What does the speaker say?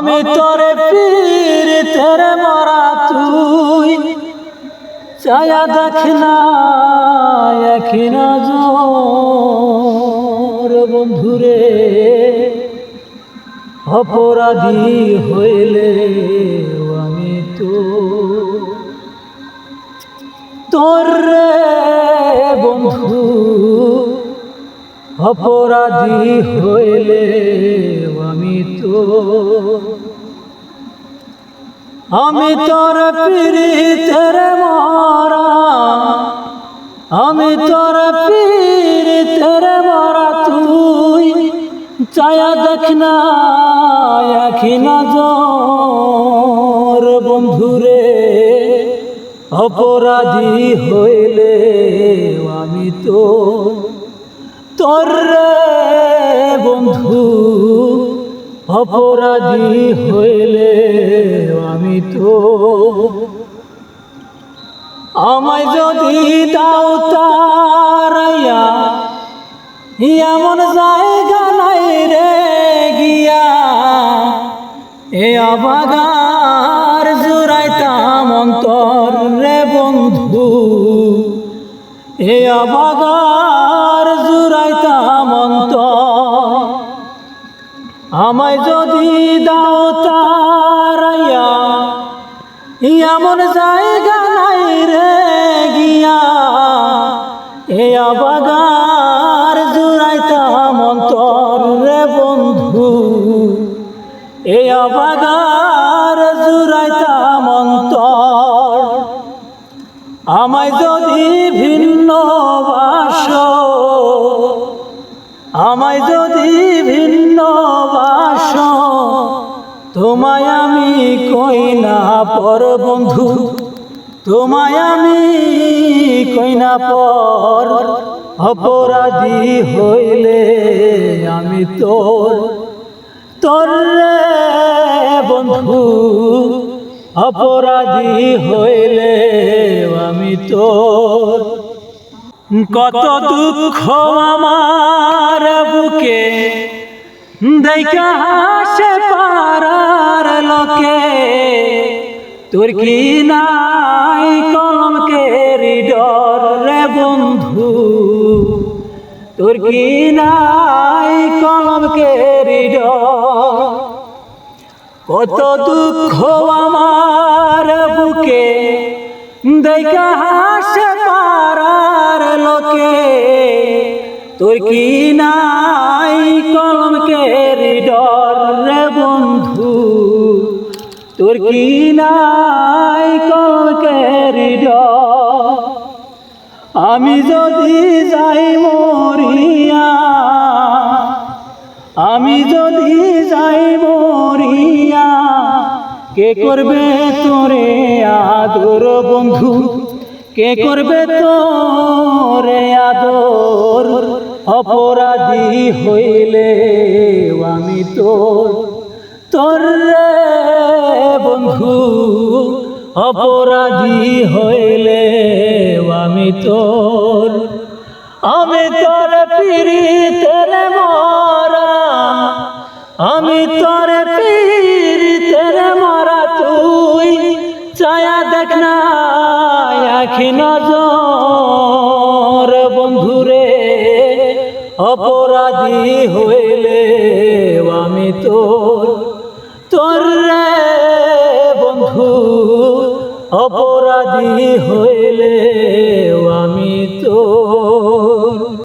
আমি তোরে পীর তেরে মরা তুই। চায়া দেখ না নজর বন্ধুরে। অপরাধী হইলে আমি তো। তোর বন্ধু অপরাধী হইলে আমি তো আমি তোর পীড়িতের মরা। আমি তোর পীড়িতের মরা তুই। চায়া দেখ না, একই নজর বন্ধুরে। অপরাধী হইলে আমি তো তোর বন্ধু, অপরাধী হইলে আমি তো। আমায় যদি দাও তারাইয়া, এমন জায়গা নাই রে গিয়া। এ আবাগার জুড়াইতাম অন্তর রে বন্ধু, এ আবাগার আমায় যদি দাও তারাইয়া, এমন জায়গা নাই রে গিয়া। এ আবাগার জুড়াইতাম অন্তর রে বন্ধু। এ আবাগার জুড়াইতাম অন্তর। আমায় যদি ভিন্ন বাস, আমায় যদি ভিন্ন বাস তোমায় আমি কই না পর বন্ধু? তোমায় আমি কই না পর? অপরাধী হইলে আমি তোর তোর বন্ধু। অপরাধী হইলে আমি তোর। কত দুঃখ আমার বুকে দেখা হাসে পারার লোকে। তোর কি নাই কলমকে ডর রে বন্ধু? তোর কি নাই কলমকে ডর কত দুঃখ আমার বুকে। দেখা হাসে পারার লোকে। তোর কি নাই কলমকে ডর রে বন্ধু। তোর কি নাই কলমকে ডর। আমি যদি যাই মরিয়া আমি যদি যাই মরিয়া কে করবে তোরে আদর বন্ধু? কে করবে তোরে আদর? অপরাধী হইলে আমি তোর। তোর বন্ধু, অপরাধী হইলে আমি তোর। আমি তোর পীড়িতের মরা, আমি তোর অপরাধী হইলে আমি তো তোর বন্ধু। অপরাধী হইলে আমি তোর